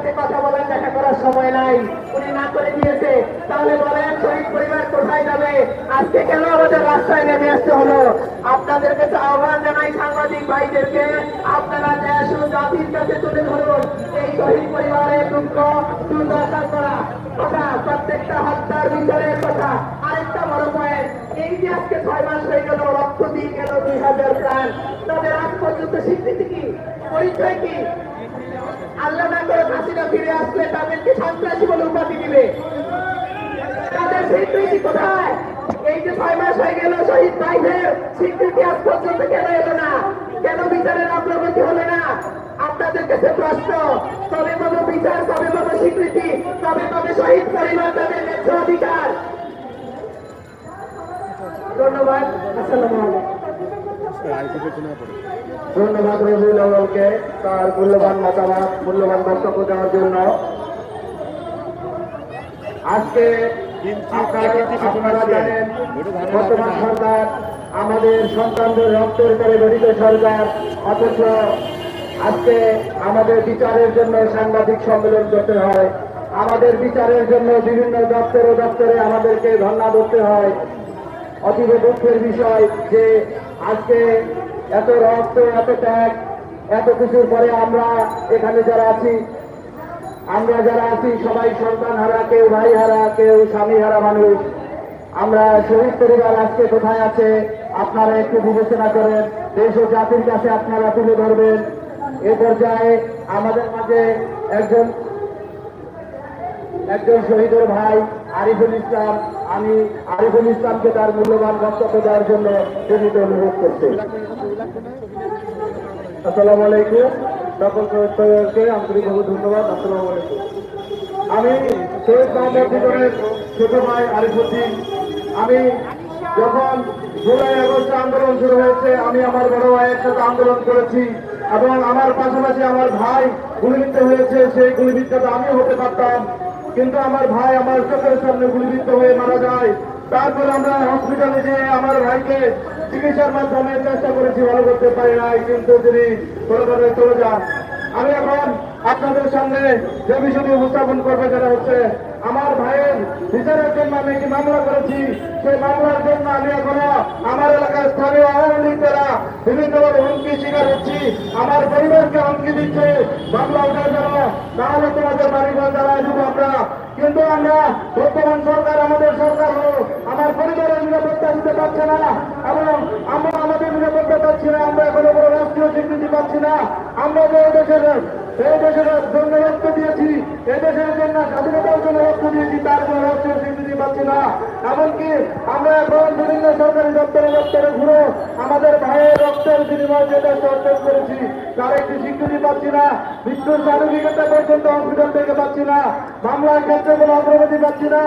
সাথে কথা বলার দেখা করার সময় নাই। উনি না করে দিয়েছে। তাহলে বলেন, শহীদ পরিবার কোথায় যাবে? আজকে কেন আমাদের রাস্তায় নেমে আসতে হলো? আপনাদের কাছে আহ্বান জানাই সাংবাদিক ভাইদেরকে, আপনারা দেশ ও জাতির কাছে তুলে ধরুন। এই শহীদ পরিবারের দুঃখ, দুর্দশা করা কথা, প্রত্যেকটা হত্যার বিচারের কথা। আরেকটা বড় পয়েন্ট এই যে আজকে ছয় মাস হয়ে গেল, রক্ত দিয়ে গেল দুই হাজার প্রাণ। তাদের আজ পর্যন্ত স্বীকৃতি কি? পরিচয় কি? আল্লাহ না করে হাসিনা ফিরে আসলে তাদেরকে সন্ত্রাসী বলে উপাধি দিবে? তাদের স্বীকৃতি কোথায়? এই যে ছয় মাস হয়ে গেল, শহীদ ভাইদের স্বীকৃতি আজ পর্যন্ত কেন এলো না? কেন বিচারের অগ্রগতি হলো না? আপনাদের কাছে প্রশ্ন, কবে পাবো বিচার, কবে পাবো স্বীকৃতি, কবে পাবে শহীদ পরিবার তাদের ন্যায্য অধিকার? ধন্যবাদ, আসসালামু আলাইকুম। ধন্যবাদ আউ্বালকে তার মূল্যবান মতামত, মূল্যবান বক্তব্য দেওয়ার জন্য। আজকে বর্তমান সরকার আমাদের সন্তানদের রক্তের করে গঠিত সরকার, অথচ আজকে আমাদের বিচারের জন্য সাংবাদিক সম্মেলন করতে হয়। আমাদের বিচারের জন্য বিভিন্ন দপ্তরে দপ্তরে আমাদেরকে ধর্ণা করতে হয়। অতীব দুঃখের বিষয় যে আজকে এত রক্ত, এত ত্যাগ, এত কিছুর পরে আমরা এখানে যারা আছি, আমরা যারা আছি সবাই সন্তান হারা, কেউ ভাই হারা, কেউ স্বামী হারা মানুষ, আমরা শহীদ পরিবার আজকে কোথায় আছে আপনারা একটু বিবেচনা করেন, দেশ ও জাতির কাছে আপনারা তুলে ধরবেন। এ পর্যায়ে আমাদের মাঝে একজন একজন শহীদের ভাই আরিফুল ইসলাম আমি আরিফুল ইসলামকে তার মূল্যবান বক্তব্য দেওয়ার জন্য প্রেরিত অনুরোধ করছি। আসসালামু আলাইকুম। সকল সদস্যকে আন্তরিকভাবে ধন্যবাদ। আসসালামু আলাইকুম। আমি শহীদ মোহাম্মদ জীবনের ছোট ভাই আরিফুদ্দিন। আমি যখন জুলাই আগস্ট আন্দোলন শুরু হয়েছে, আমি আমার বড় ভাইয়ের সাথে আন্দোলন করেছি এবং আমার পাশাপাশি আমার ভাই গুলিবিদ্ধ হয়েছে, সেই গুলিবিদ্ধতা আমিও হতে পারতাম। কিন্তু আমার ভাই আমার চোখের সামনে গুলিবিদ্ধ হয়ে মারা যায়। তারপর আমরা হসপিটালে যেয়ে আমার ভাইকে চিকিৎসার মাধ্যমে চেষ্টা করেছি, ভালো করতে পারি নাই, কিন্তু তিনি পরিবারে চলে যান। আমি এখন আপনাদের সামনে যে বিষয়টি উপস্থাপন করবে যারা হচ্ছে আমার ভাইয়ের বিচারের জন্য আমি একটি মামলা করেছি। সেই মামলার জন্য আমি এখনও আমার এলাকার স্থানীয় আওয়ামী লীগ দ্বারা বিভিন্নভাবে হুমকি শিকার হচ্ছি আমার পরিবারকে হুমকি দিচ্ছে। মামলা ওঠার জন্য তাহলে তোমাদের বাড়িঘর জ্বালায় দেবো আমরা। কিন্তু আমরা বর্তমান সরকার, আমাদের সরকার হলো আমার পরিবারের নিরাপত্তা দিতে পারছে না এবং আমরা আমাদের নিরাপত্তা পাচ্ছি না, আমরা এখনও কোনো রাষ্ট্রীয় স্বীকৃতি পাচ্ছি না। আমরা যে দেশের এই দেশের জন্য রক্ত দিয়েছি এই দেশের জন্য স্বাধীনতার জন্য রক্ত দিয়েছি তার কোনো রাষ্ট্রীয় স্বীকৃতি পাচ্ছি না। এমনকি আমরা এখন বিভিন্ন সরকারি দপ্তরে দপ্তরে ঘুরে আমাদের ভাইয়ের রক্তের বিনিময়ে যে দেশ অর্জন করেছি, তার একটি স্বীকৃতি পাচ্ছি না। মৃত্যুর সার্টিফিকেটটা পর্যন্ত হসপিটাল থেকে পাচ্ছি না। মামলার ক্ষেত্রে কোনো অগ্রগতি পাচ্ছি না।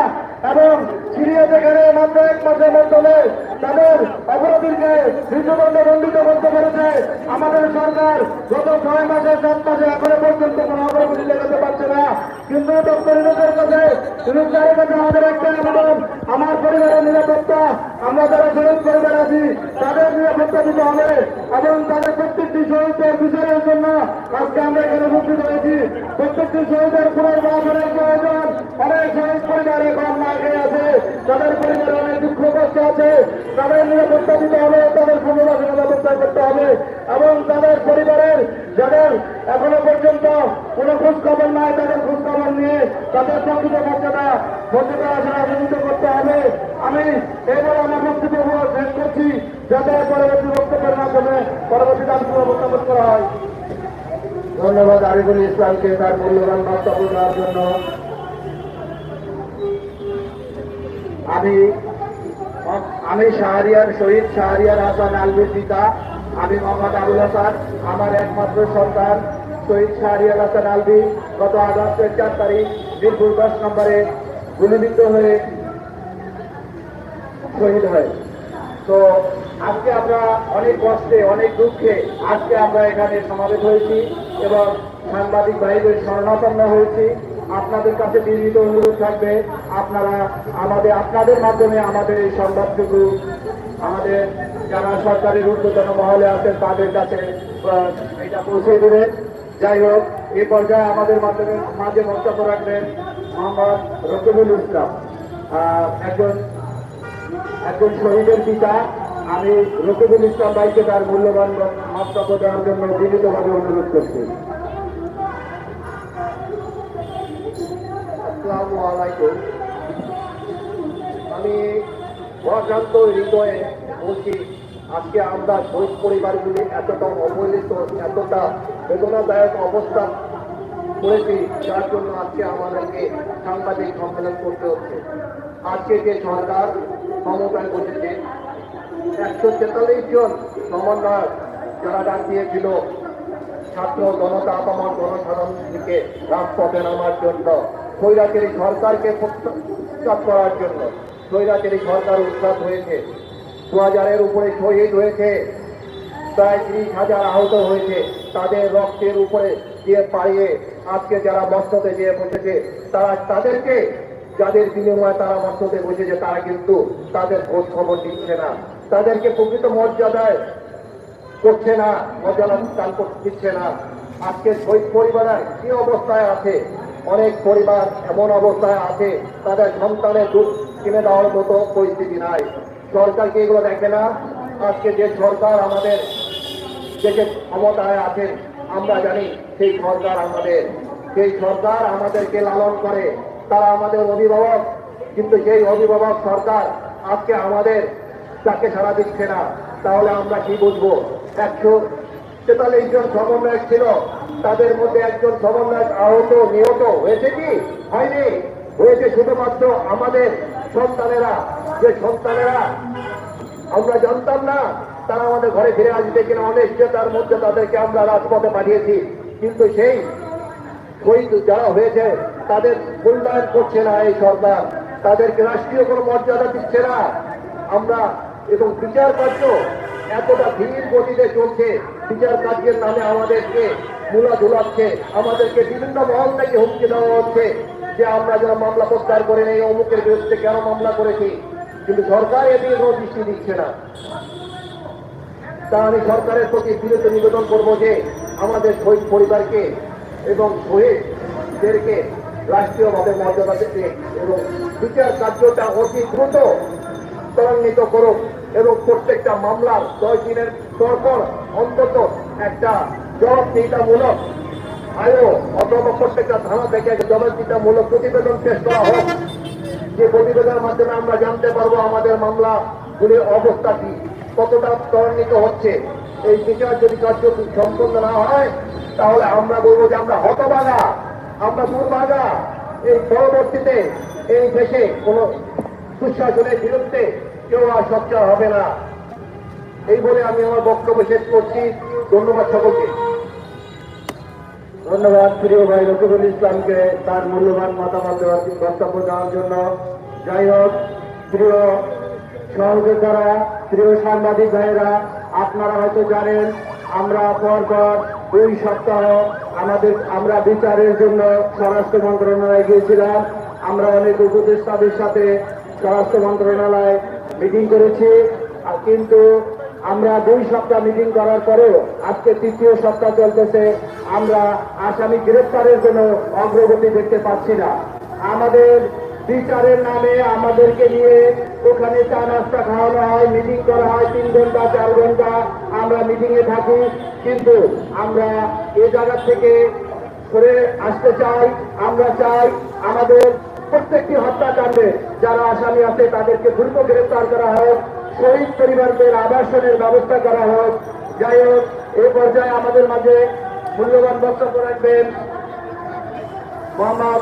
এবং সিরিয়া যেখানে মাত্র এক মাসের মাধ্যমে তাদের অপরাধীকে মৃত্যুদণ্ড দণ্ডিত করতে পেরেছে। আমাদের সরকার গত ছয় মাসে সাত মাসে এখনও পর্যন্ত কোনো অগ্রগতি দেখাতে পারছে না। কিন্তু ডক্টর ইউনুসের কাছে ইউনুসের কাছে আমাদের একটা আবেদন আমার পরিবারের নিরাপত্তা। আমরা যারা শহীদ পরিবার আছি, তাদের নিরাপত্তা দিতে হবে এবং তাদের প্রত্যেকটি শহীদের বিচারের জন্য আজকে আমরা এখানে উপস্থিত হয়েছি। প্রত্যেকটি শহীদের পুনর্বাসনের প্রয়োজন অনেক শহীদ পরিবার এখন খেয়ে আছে। তাদের পরিবারে অনেক দুঃখ কষ্ট আছে। তাদের নিরাপত্তা দিতে হবে, তাদের পুনর্বাসনের ব্যবস্থা করতে হবে এবং তাদের পরিবারের যাদের এখনও পর্যন্ত কোনো খোঁজ খবর নাই, তাদের খোঁজ খবর নিয়ে তাদের প্রকৃত মর্যাদা করতে হবে। আমি এবার আমার বক্তব্য শেষ করছি। যাতে পরবর্তী বক্তব্যের মাধ্যমে পরবর্তী দাবিগুলো উপস্থাপন করা হয়। ধন্যবাদ আরিফুল ইসলামকে তার মূল্যবান বক্তব্য দেওয়ার জন্য। আমি আমি শাহরিয়ার শহীদ শাহরিয়ার হাসান আলবির পিতা। আমি মোহাম্মদ আবুল হাসান, আমার একমাত্র সন্তান, শহীদ শাহরিয়ার হাসান আলবি গত আগস্টের চার তারিখ, মিরপুর দশ নম্বরে গুলিবিদ্ধ হয়ে শহীদ হয়। তো আজকে আমরা অনেক কষ্টে, অনেক দুঃখে আজকে আমরা এখানে সমাবেশ হয়েছি এবং সাংবাদিক ভাইদের স্মরণাপন্ন হয়েছি। আপনাদের কাছে বিনীত অনুরোধ থাকবে, আপনারা আমাদের, আপনাদের মাধ্যমে আমাদের এই সংবাদটুকু, আমাদের যারা সরকারের ঊর্ধ্বতন মহলে আছেন তাদের কাছে এটা পৌঁছে দেবেন যাই হোক এই পর্যায়ে আমাদের মাধ্যমে, মাঝে বক্তব্য রাখবেন। মোহাম্মদ রকিবুল ইসলাম একজন একজন শহীদের পিতা। আমি রকিবুল ইসলাম ভাইকে তার মূল্যবান বক্তব্য দেওয়ার জন্য বিনীতভাবে অনুরোধ করছি। আমি অশান্ত হৃদয়ে বলছি, আজকে আমরা শহীদ পরিবারগুলি এতটা অবহেলিত, এতটা বেদনাদায়ক অবস্থা করেছি, যার জন্য আজকে আমাদেরকে সাংবাদিক সম্মেলন করতে হচ্ছে। আজকে যে সরকার ক্ষমতায় বসেছে, একশো তেতাল্লিশ জন সমন্বয়ক যারা ডাক দিয়েছিল, ছাত্র জনতা, আপামর জনসাধারণকে রাজপথে নামার জন্য, স্বৈরাচারী সরকারকে প্রত্যাখ্যাত করার জন্য, স্বৈরাচারী সরকার উৎখাত হয়েছে। দু হাজারের উপরে শহীদ হয়েছে, প্রায় ত্রিশ হাজার আহত হয়েছে, তাদের রক্তের উপরে দিয়ে পাড়িয়ে আজকে যারা মস্ততে গিয়ে বসেছে, তারা তাদেরকে, যাদের বিনিময়ে তারা মস্ততে বসেছে, তারা কিন্তু তাদের খোঁজ খবর দিচ্ছে না। তাদেরকে প্রকৃত মর্যাদায় করছে না, মর্যাদা দিচ্ছে না। আজকে শহীদ পরিবারের কি অবস্থায় আছে? অনেক পরিবার এমন অবস্থায় আছে, তাদের সন্তানের দুধ কিনে দেওয়ার মতো পরিস্থিতি নাই। সরকার কি এগুলো দেখে না? আজকে যে সরকার আমাদের দেশের ক্ষমতায় আছেন আমরা জানি সেই সরকার আমাদের, সেই সরকার আমাদেরকে লালন করে। তারা আমাদের অভিভাবক, কিন্তু সেই অভিভাবক সরকার আজকে আমাদের তাকে সাড়া দিচ্ছে না, তাহলে আমরা কি বুঝব? একশো তেতাল্লিশ জন সমন্বয়ক ছিল, তাদের মধ্যে একজন সমন্বয়ক আহত, নিহত হয়েছে কি? হয়নি। হয়েছে শুধুমাত্র আমাদের সন্তানেরা। যে সন্তানেরা আমরা জানতাম না, তারা আমাদের ঘরে ফিরে আসবে কিনা অনিশ্চয়তার মধ্যে তাদেরকে আমরা রাজপথে পাঠিয়েছি। কিন্তু সেই শহীদ যারা হয়েছে, তাদের মূল্যায়ন করছে না এই সরকার। তাদেরকে রাষ্ট্রীয় কোনো মর্যাদা দিচ্ছে না। আমরা এবং বিচার কার্য এতটা ধীর গতিতে চলছে, বিচার কার্যের নামে আমাদেরকে মূলা ধুলাচ্ছে আমাদেরকে বিভিন্ন মহল থেকে হুমকি দেওয়া হচ্ছে যে আমরা যেন মামলা প্রত্যাহার করে নেই, অমুকের বিরুদ্ধে কেন মামলা করেছি। কিন্তু সরকার এদিকে কোনো দৃষ্টি দিচ্ছে না। তা আমি সরকারের প্রতি বিরত নিবেদন করব যে আমাদের শহীদ পরিবারকে এবং শহীদদেরকে রাষ্ট্রীয়ভাবে মর্যাদা দিতে এবং বিচার কার্যটা অতি দ্রুত ত্বরান্বিত করুক এবং প্রত্যেকটা মামলার দশ দিনের পর পর অন্তত একটা জবাবদিহিতামূলক আয়ো অথবা প্রত্যেকটা থানা থেকে জবাবদিহিতামূলক প্রতিবেদন পেশ করা হোক। যে প্রতিবেদনের মাধ্যমে আমরা জানতে পারব আমাদের মামলাগুলির অবস্থা কি। কতটা ত্বরান্বিত হচ্ছে, এই বিচার যদি কার্য সম্পন্ন না হয়, তাহলে আমরা বলব যে আমরা হতবাগা আমরা দুর্ভাগা। এই পরবর্তীতে এই দেশে কোন সুশাসনের বিরুদ্ধে কেউ আর সচ্চার হবে না। এই বলে আমি আমার বক্তব্য শেষ করছি। ধন্যবাদ সকলকে। ধন্যবাদ প্রিয় ভাই রকিবুল ইসলামকে তার মূল্যবান মতামত দেওয়ার বক্তব্য দেওয়ার জন্য। যাই হোক, প্রিয় সহযোদ্ধারা প্রিয় সাংবাদিক ভাইয়েরা আপনারা হয়তো জানেন, আমরা পর পর দুই সপ্তাহ আমাদের, আমরা বিচারের জন্য স্বরাষ্ট্র মন্ত্রণালয়ে গিয়েছিলাম। আমরা অনেক উপদেষ্টাদের সাথে স্বরাষ্ট্র মন্ত্রণালয়ে মিটিং করেছি। কিন্তু আমরা দুই সপ্তাহ মিটিং করার পরেও আজকে তৃতীয় সপ্তাহ চলতেছে। আমরা আসামি গ্রেপ্তারের জন্য অগ্রগতি দেখতে পাচ্ছি না। আমাদের বিচারের নামে আমাদেরকে নিয়ে ওখানে চা নাস্তা খাওয়ানো হয় মিটিং করা হয়, তিন ঘণ্টা, চার ঘণ্টা আমরা মিটিং এ থাকি। কিন্তু আমরা এ জায়গা থেকে সরে আসতে চাই, আমরা চাই আমাদের প্রত্যেকটি হত্যাকাণ্ডে যারা আসামি আছে তাদেরকে দ্রুত গ্রেপ্তার করা হোক, শহীদ পরিবারদের আবাসনের ব্যবস্থা করা হোক। যাই হোক এই পর্যায়ে আমাদের মাঝে মূল্যবান বক্তব্য রাখবেন মোহাম্মদ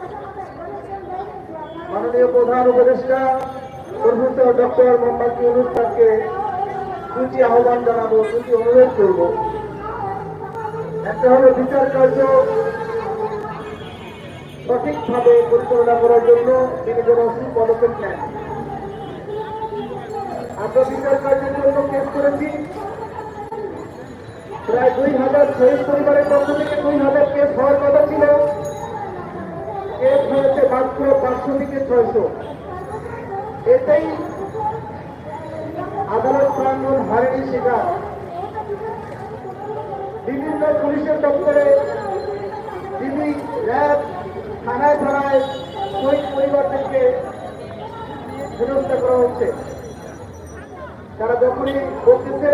মাননীয় প্রধান উপদেষ্টা প্রফেসর ডক্টর মোহাম্মদ ইউনুস দুটি আহ্বান জানাব, দুটি অনুরোধ করব। একটা হলো বিচার কার্য সঠিকভাবে পরিচালনা করার জন্য তিনি যেন পদক্ষেপ নেন। আমরা বিচার কার্যের জন্য কেস করেছি। প্রায় দুই হাজার শহীদ পরিবারের পক্ষ থেকে দুই হাজার থেকে ছয়শো এতেই আদালত প্রাঙ্গন হারেনি শিকার। বিভিন্ন পুলিশের দপ্তরে ডিবি র্যাব, থানায় থানায় শহীদ পরিবারদেরকে হেনস্থা করা হচ্ছে। তারা যখনই বলতেছে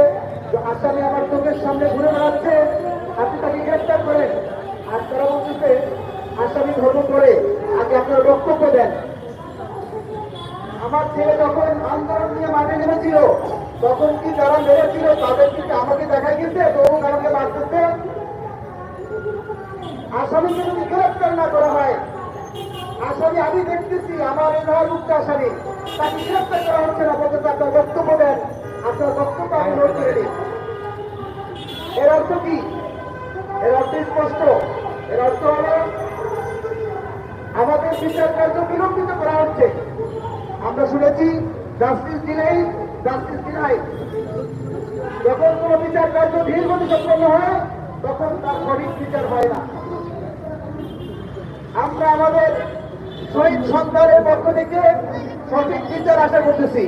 যে আসামি আমার চোখের সামনে ঘুরে বেড়াচ্ছে, আপনি তাকে গ্রেফতার করেন। আর তারা বলতেছে, আসামি ধর্ম করে আগে আপনার বক্তব্য দেন। আমার ছেলে যখন আন্দোলন নিয়ে মাঠে নেমেছিল, তখন কি যারা মেরেছিল তাদের কি আমাকে দেখা গেছে? তবু কারণে মারতেছে আসামিকে যদি গ্রেফতার না করা হয়। আসামি আমি দেখতেছি, আমার এই নয়মুক্ত আসামি। তাকে গ্রেফতার করা হচ্ছে না বলতে আপনার বক্তব্য দেন। আপনার বক্তব্য আমি নোট করে নিই। এর অর্থ কি? এর অর্থ স্পষ্ট। এর অর্থ হলো আমাদের বিচার কার্য বিলম্বিত করা হচ্ছে। আমরা শুনেছি জাস্টিস দিলেই জাস্টিস দিলাই যখন কোন বিচার কার্য ধীর গতি সম্পন্ন হয়, তখন তার সঠিক বিচার হয় না। আমরা আমাদের শহীদ সন্তানের পক্ষ থেকে সঠিক বিচার আশা করতেছি।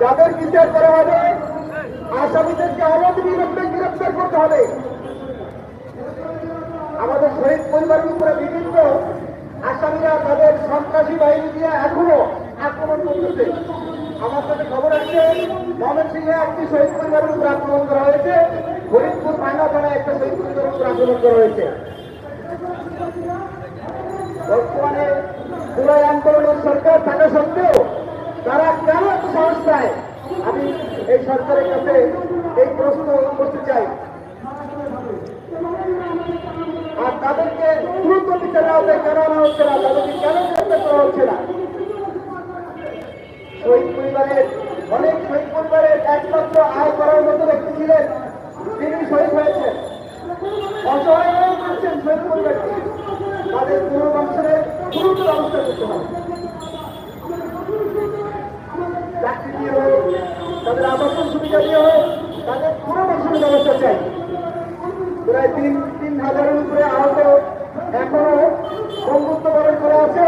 যাদের বিচার করা হবে, আসামিদেরকে অনতি বিলম্বে গ্রেপ্তার করতে হবে। আমাদের শহীদ পরিবারের উপরে বিভিন্ন আসামিরা তাদের সন্ত্রাসী বাহিনী দিয়ে এখনও আক্রমণ করতেছে। আমার কাছে খবর আসছে ময়মনসিংহে একটি শহীদ পরিবারের উপর আক্রমণ করা হয়েছে। ফরিদপুর মাইনা থানায় একটা শহীদ পরিবারের উপর আক্রমণ করা হয়েছে। বর্তমানে জুলাই আন্দোলনের সরকার থাকা সত্ত্বেও তারা কেন সাহস আমি এই সরকারের কাছে এই প্রশ্ন করতে চাই। আর তাদেরকে দ্রুত বিচারে আওতায় কেন আনা হচ্ছে না? তাদেরকে কেন গ্রেপ্তার করা হচ্ছে না? শহীদ পরিবারের, অনেক শহীদ পরিবারের একমাত্র আয় করার মতো ব্যক্তি ছিলেন তিনি শহীদ হয়েছেন অসহায় হয়ে পড়ছেন শহীদ পরিবারটি তাদের পুনর্বাসনের দ্রুত ব্যবস্থা করতে হবে চাকরি দিয়ে হোক তাদের আবাসন সুবিধা দিয়ে হোক তাদের পুনর্বাসনের ব্যবস্থা চাই প্রায় তিন তিন হাজারের উপরে আহত এখনও বন্ধুত্ব বরণ করা আছে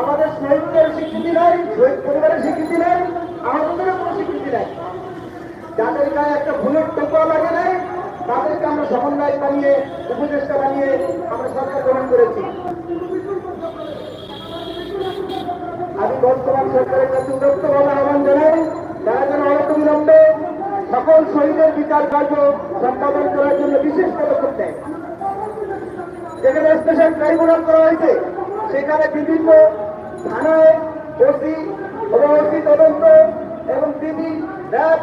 আমাদের শহীদদের স্বীকৃতি নাই শহীদ পরিবারের স্বীকৃতি নাই আহতদেরও কোনো স্বীকৃতি নাই যাদের গায়ে একটা ভুলের টোকা লাগে নাই তাদেরকে আমরা সমন্বয় বানিয়ে উপদেষ্টা বানিয়ে আমরা সরকার গ্রহণ করেছি আমি বর্তমান সরকারের কাছে উদ্যোক্তভাবে আহ্বান জানাই তারা যেন অনতবিলম্বে সকল শহীদের বিচার কার্য সম্পাদন করার জন্য বিশেষ পদক্ষেপ নেয়। যেখানে স্পেশাল ট্রাইব্যুনাল করা হয়েছে, সেখানে বিভিন্ন থানায় ওসি ওসি তদন্ত এবং ডিবি, র্যাব,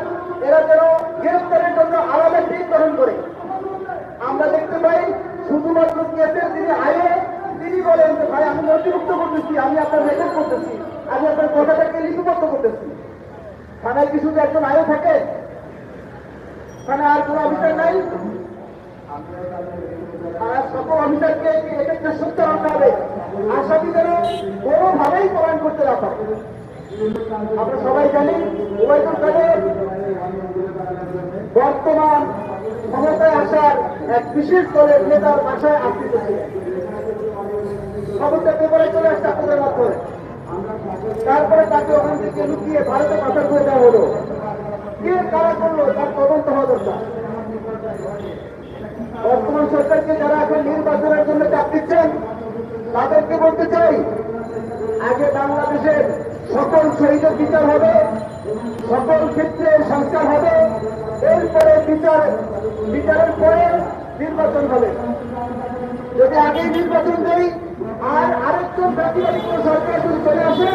এরা যেন গ্রেফতারের জন্য আলাদা টিম গঠন করে। আমরা দেখতে পাই শুধুমাত্র কেসের যিনি আয়ে তিনি বলেন যে, ভাই, আমি নথিভুক্ত করতেছি, আমি আপনার মেসেজ করতেছি, আমি আপনার কথাটাকে লিপিবদ্ধ করতেছি। থানায় কি শুধু একজন আয়ে থাকে? থানায় আর কোনো অফিসার নাই। আর সকল অফিসারকে এক্ষেত্রে সত্য আনতে হবে। আসামি যেন কোনোভাবেই প্রমাণ করতে না পারে। আমরা সবাই জানি ওবায়দুল বর্তমান ক্ষমতায় আসার এক বিশেষ দলের নেতার বাসায় আশ্রিত ছিলেন খবরটা পেপারে চলে আসছে আপনাদের মাধ্যমে। তারপরে তাকে ওখান থেকে লুকিয়ে ভারতে পাচার করে দেওয়া হলো। বর্তমান সরকারকে যারা এখন নির্বাচনের জন্য চাপ দিচ্ছেন, তাদেরকে বলতে চাই, আগে বাংলাদেশের সকল শহীদের বিচার হবে, সকল ক্ষেত্রে সংস্কার হবে, এরপরে বিচার, বিচারের পরে নির্বাচন হবে। যদি আগে নির্বাচন দেই আর আরেকটু ব্যক্তিগত কোনো সরকার যদি চলে আসে,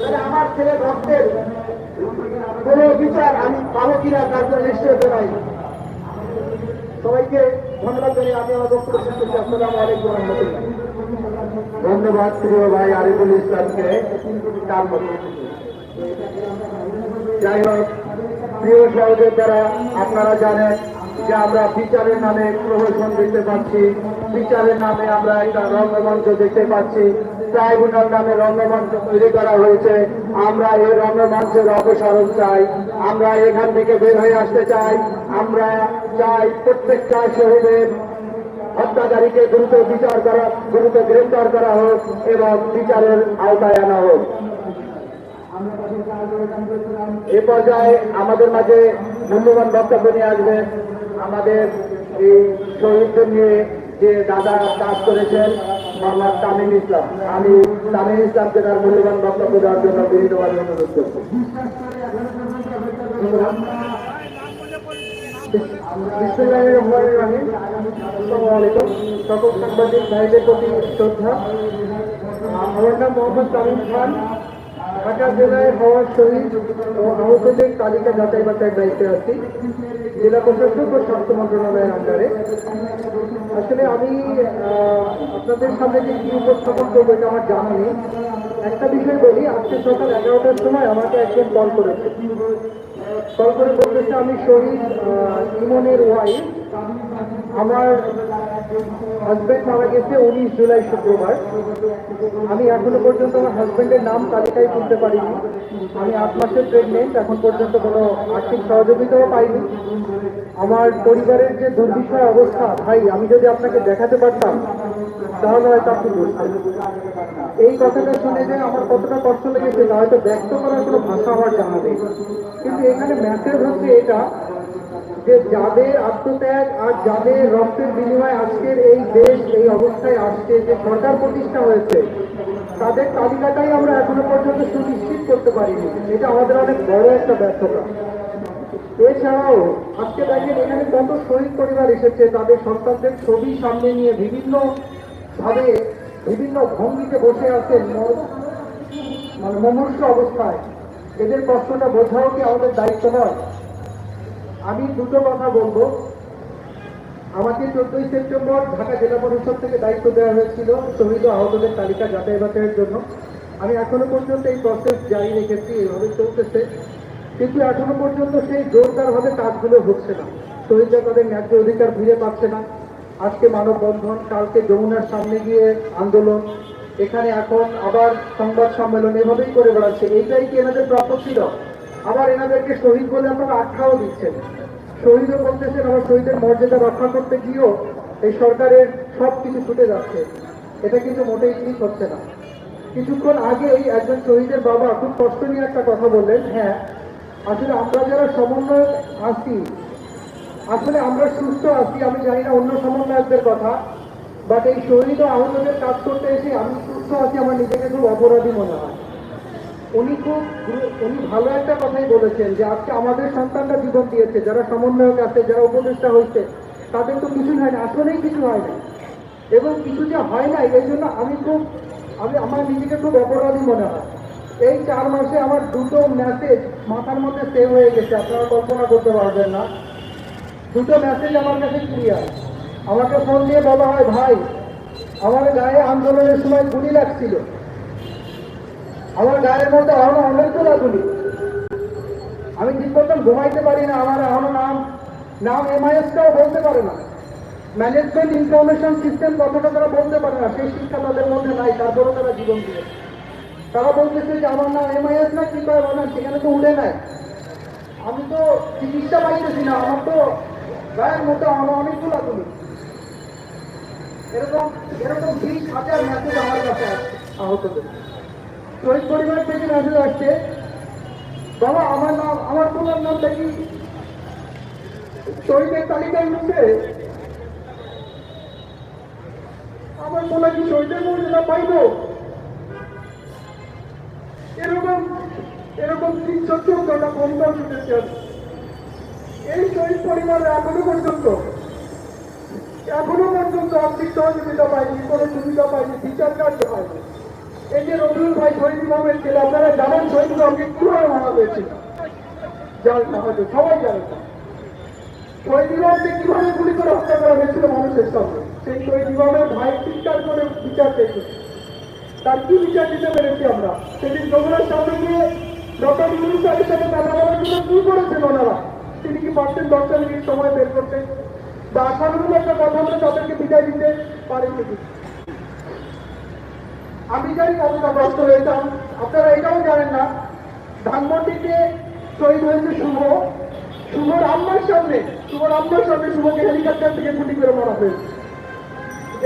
তাহলে আমার ছেলে কোনো বিচার আমি পাবো কিনা তার জন্য নিশ্চয়তা নাই। সবাইকে ধন্যবাদ আমি আমার বক্তব্য শেষ করছি। আলাইকুম ধন্যবাদ প্রিয় ভাই আরিফুল ইসলামকে যাই হোক, প্রিয় সহযোগিতারা আপনারা জানেন যে আমরা বিচারের নামে প্রহসন দিতে পারছি বিচারের নামে আমরা একটা রঙ্গমঞ্চ দেখতে পাচ্ছি। ট্রাইব্যুনাল নামে রঙ্গমঞ্চ তৈরি করা হয়েছে। আমরা এই রঙ্গমঞ্চের অপসারণ চাই। আমরা এখান থেকে বের হয়ে আসতে চাই। আমরা চাই প্রত্যেকটা শহীদের হত্যাকারীকে দ্রুত বিচার করা, দ্রুত গ্রেফতার করা হোক এবং বিচারের আওতায় আনা হোক। এ পর্যায়ে আমাদের মাঝে মূল্যবান বক্তব্য নিয়ে আসবেন আমাদের এই শহীদদের নিয়ে যে দাদা কাজ করেছেন মোহাম্মদ তামিম ইসলাম আমি তামিম ইসলামকে তার মূল্যবান বক্তব্য দেওয়ার জন্য বিনীতভাবে অনুরোধ করছি বিসমিল্লাহির রহমানির রহিম। আসসালামু আলাইকুম। সকল সাংবাদিক ভাইদের প্রতি শ্রদ্ধা আমার নাম মোহাম্মদ তামিম খান ঢাকা জেলায় হওয়ার শহীদ তালিকা যাচাই বাছাইয়ের দায়িত্বে আছি জেলা প্রশাসক ও স্বাস্থ্য মন্ত্রণালয়ের আন্ডারে। আসলে আমি আপনাদের সামনে যে কি উপস্থাপন করব এটা আমার জানা নেই। একটা বিষয় বলি, আজকে সকাল এগারোটার সময় আমাকে একজন কল করেছে। কল করে বলতেছে আমি শহীদ ইমনের ওয়াইফ আমার হাজব্যান্ড মারা গেছে উনিশ জুলাই শুক্রবার। আমি এখনও পর্যন্ত আমার হাজব্যান্ডের নাম তালিকায় তুলতে পারিনি। আমি আট মাসের প্রেগনেন্ট এখন পর্যন্ত কোনো আর্থিক সহযোগিতাও পাইনি। আমার পরিবারের যে দুর্বিষয় অবস্থা, ভাই, আমি যদি আপনাকে দেখাতে পারতাম, তাহলে হয়তো আপনি বুঝতেন। এই কথাটা শুনে যে আমার কতটা কষ্ট লেগেছে হয়তো ব্যক্ত করার কোনো ভাষা আমার জানা নেই। কিন্তু এখানে ম্যাসেজ হচ্ছে এটা যে যাদের আত্মত্যাগ আর যাদের রক্তের বিনিময়ে আজকের এই দেশ এই অবস্থায় আসছে, যে সরকার প্রতিষ্ঠা হয়েছে, তাদের তালিকাটাই আমরা এখনও পর্যন্ত সুনিশ্চিত করতে পারিনি। এটা আমাদের অনেক বড় একটা ব্যর্থতা। এছাড়াও, আজকে দেখেন এখানে কত শহীদ পরিবার এসেছে, তাদের সন্তানদের ছবি সামনে নিয়ে বিভিন্ন ভাবে, বিভিন্ন ভঙ্গিতে বসে আছেন মানে মমর্ষ অবস্থায়। এদের কষ্টটা বোঝাও কি আমাদের দায়িত্ব নয়? আমি দুটো কথা বলব। আমাকে চোদ্দই সেপ্টেম্বর ঢাকা জেলা পরিষদ থেকে দায়িত্ব দেওয়া হয়েছিল শহীদ আহতদের তালিকা যাচাই বাছাইয়ের জন্য। আমি এখনও পর্যন্ত এই প্রসেস জারি রেখেছি, এভাবে চলতেছে। কিন্তু এখনও পর্যন্ত সেই জোরদারভাবে কাজগুলো হচ্ছে না। শহীদরা তাদের ন্যায্য অধিকার ফিরে পাচ্ছে না। আজকে মানববন্ধন, কালকে যমুনার সামনে গিয়ে আন্দোলন, এখানে এখন আবার সংবাদ সম্মেলন, এভাবেই করে বেড়াচ্ছে। এইটাই কি এনাদের প্রাপ্য ছিল? আবার এনাদেরকে শহীদ বলে আপনারা আখ্যাও দিচ্ছেন। শহীদও বলতেছেন, আমার শহীদের মর্যাদা রক্ষা করতে গিয়েও এই সরকারের সব কিছু ছুটে যাচ্ছে। এটা কিন্তু মোটেই ঠিক হচ্ছে না। কিছুক্ষণ আগেই একজন শহীদের বাবা খুব কষ্ট নিয়ে একটা কথা বললেন হ্যাঁ আসলে আমরা যারা সমন্বয় আছি, আসলে আমরা সুস্থ আছি, আমি জানি না অন্য সমন্বয়কদের কথা বাট এই শহীদ ও আহতদের কাজ করতে এসে আমি সুস্থ আছি, আমার নিজেকে খুব অপরাধী মনে হয়। উনি খুব উনি ভালো একটা কথাই বলেছেন যে আজকে আমাদের সন্তানরা জীবন দিয়েছে, যারা সমন্বয়ক আছে, যারা উপদেষ্টা হয়েছে, তাদের তো কিছু হয় না, আসলেই কিছু হয় না। এবং কিছু যে হয় না, এই জন্য আমি খুব আমি আমার নিজেকে খুব অপরাধী মনে হয়। এই চার মাসে আমার দুটো মেসেজ মাথার মধ্যে সেভ হয়ে গেছে, আপনারা কল্পনা করতে পারবেন না। দুটো মেসেজ আমার কাছে ক্লিয়ার আমাকে ফোন দিয়ে বলা হয়, ভাই, আমার গায়ে আন্দোলনের সময় গুলি লাগছিল। আমার গায়ের মধ্যে এখনও অনেকগুলো গুলি আমি ঠিক মতন ঘুমাইতে পারি না, আমার এখনও নাম নাম এমআইএসটাও বলতে পারে না। ম্যানেজমেন্ট ইনফরমেশন সিস্টেম কতটা তারা বলতে পারে না, সেই শিক্ষা তাদের মধ্যে নাই, তারপরেও তারা জীবন দিয়ে তারা বলতেছে যে, আমার নাম এমআইএস না, কি করে না সেখানে তো উঠে নাই। আমি তো চিকিৎসা পাইতেছি না, আমার তো গায়ের মধ্যে আমার অনেকগুলো গুলি এরকম এরকম বিশ হাজার মেসেজ আমার কাছে আসছে আহতদের শহীদ পরিবার থেকে মেসেজ আসছে বাবা, আমার নাম, আমার তোমার নামটা কি শহীদের তালিকায় উঠছে আমার মনে কি শহীদের মর্যাদা পাইব? এরকম এরকম তিনশো চোদ্দটা বন্ধ উঠেছে এই শহীদ পরিবারে এখনও পর্যন্ত এখনও পর্যন্ত আর্থিক সহযোগিতা পাইনি, কোনো সুবিধা পাইনি, বিচার কার্য পাইনি। এই যে রবিউল ভাই শহীদ ইমামের ছেলে, আপনারা জানেন শহীদ ইমামকে কীভাবে মারা হয়েছিল? সবাই জানেন শহীদ ইমামকে কীভাবে গুলি করে হত্যা করা হয়েছিল মানুষের সামনে সেই শহীদ ইমামের ভাই চিৎকার করে বিচার পেয়েছে। তার কি বিচার দিতে পেরেছি আমরা? সেদিন যমুনার সামনে গিয়ে ডক্টর ইউনুস সাহেবের সাথে কথা বলার জন্য কি করেছেন ওনারা? তিনি কি পারতেন দশটা মিনিট সময় বের করতে? বা আশানুরূপ একটা কথা বলে তাদেরকে বিদায় দিতে বাড়িতে দিচ্ছি আমি জানি কতটা কষ্ট হয়েছিলাম আপনারা এটাও জানেন না। ধানমন্ডিতে শহীদ হয়েছে শুভ। শুভর আম্মার সামনে। শুভর আম্মার সামনে শুভকে হেলিকপ্টার থেকে গুলি করে মারা হয়েছে।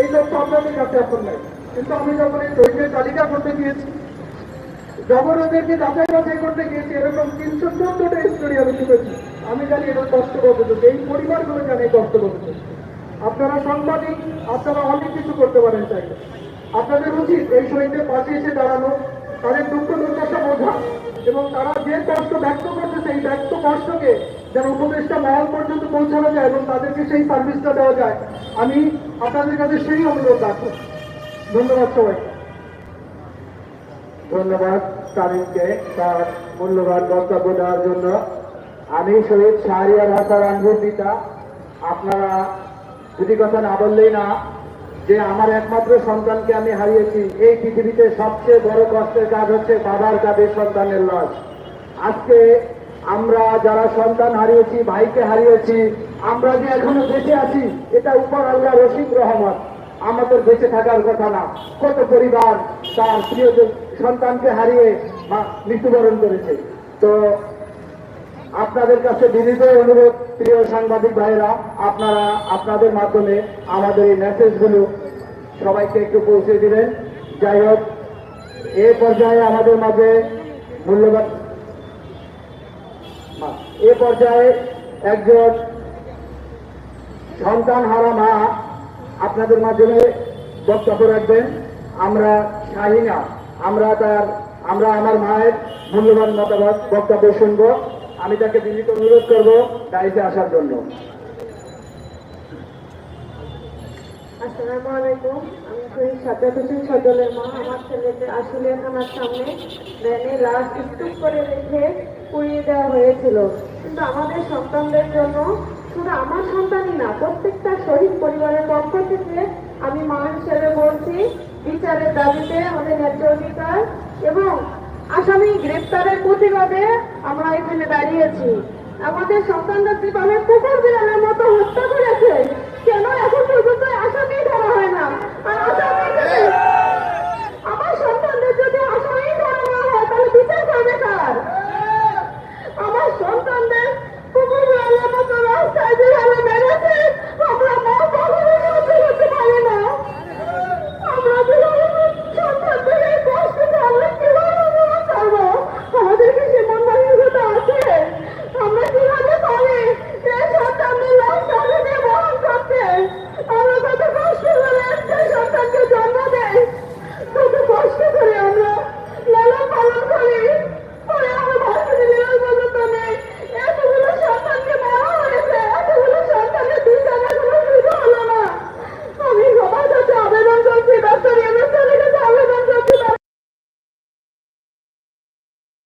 এই তথ্য আপনাদের কাছে এখন নাই। কিন্তু আমি যখন এই শহীদের তালিকা করতে গিয়েছি যখন যাচাই বাছাই করতে গিয়েছি, এরকম তিনশো চোদ্দটা স্টোরি আমি শুনেছি আমি জানি এটা কষ্ট করতে এই পরিবারগুলো জানে কষ্ট করতে আপনারা সাংবাদিক, আপনারা অনেক কিছু করতে পারেন চাইলে আপনাদের উচিত এই শহীদদের পাশে এসে দাঁড়ানো, তাদের দুঃখ দুর্দশা বোঝা এবং তারা যে কষ্ট ব্যক্ত করছে সেই ব্যক্ত কষ্টকে যেন উপদেশটা মহল পর্যন্ত পৌঁছানো যায় এবং তাদেরকে সেই সার্ভিসটা দেওয়া যায়। আমি আপনাদের কাছে সেই অনুরোধ রাখব। ধন্যবাদ সবাইকে। ধন্যবাদ তারিখকে তার মূল্যবান বক্তব্য দেওয়ার জন্য। আমি শহীদ শাহরিয়ার হাসান আনবুর পিতা। আপনারা দুটি কথা না বললেই না যে আমার একমাত্র সন্তানকে আমি হারিয়েছি, এই পৃথিবীতে সবচেয়ে বড় কষ্টের কাজ হচ্ছে বাবার কাঁধে সন্তানের লস আজকে আমরা যারা সন্তান হারিয়েছি, ভাইকে হারিয়েছি, আমরা যে এখনও বেঁচে আছি, এটা উপর আল্লাহ রশিদ রহমত। আমাদের বেঁচে থাকার কথা না। কত পরিবার তার প্রিয় সন্তানকে হারিয়ে মৃত্যুবরণ করেছে। তো আপনাদের কাছে বিনীত অনুরোধ, প্রিয় সাংবাদিক ভাইরা আপনারা আপনাদের মাধ্যমে আমাদের এই মেসেজগুলো সবাইকে একটু পৌঁছে দিবেন। যাই হোক, এ পর্যায়ে আমাদের মাঝে মূল্যবান এ পর্যায়ে একজন সন্তান হারা মা আপনাদের মাধ্যমে বক্তব্য রাখবেন। আমরা শাহিনা, আমরা তার আমরা আমার মায়ের মূল্যবান মতামত, বক্তব্য শুনব। আমি তাকে বিনীত অনুরোধ করব গাড়িতে আসার জন্য। আমি মা। আমার সামনে লাশ করে রেখে দেওয়া হয়েছিল। কিন্তু আমাদের সন্তানদের জন্য শুধু আমার সন্তানই না, প্রত্যেকটা শহীদ পরিবারের পক্ষ থেকে আমি মা হিসেবে বলছি, বিচারের দাবিতে আমাদের ন্যায্য অধিকার এবং আসামি গ্রেপ্তারের প্রতিবাদে আমরা এখানে দাঁড়িয়েছি। আমাদের সন্তানদের জীবনে কুকুর বিড়ালের মতো হত্যা করেছে। কেন এখন পর্যন্ত আসামি ধরা হয় না? আর আসামি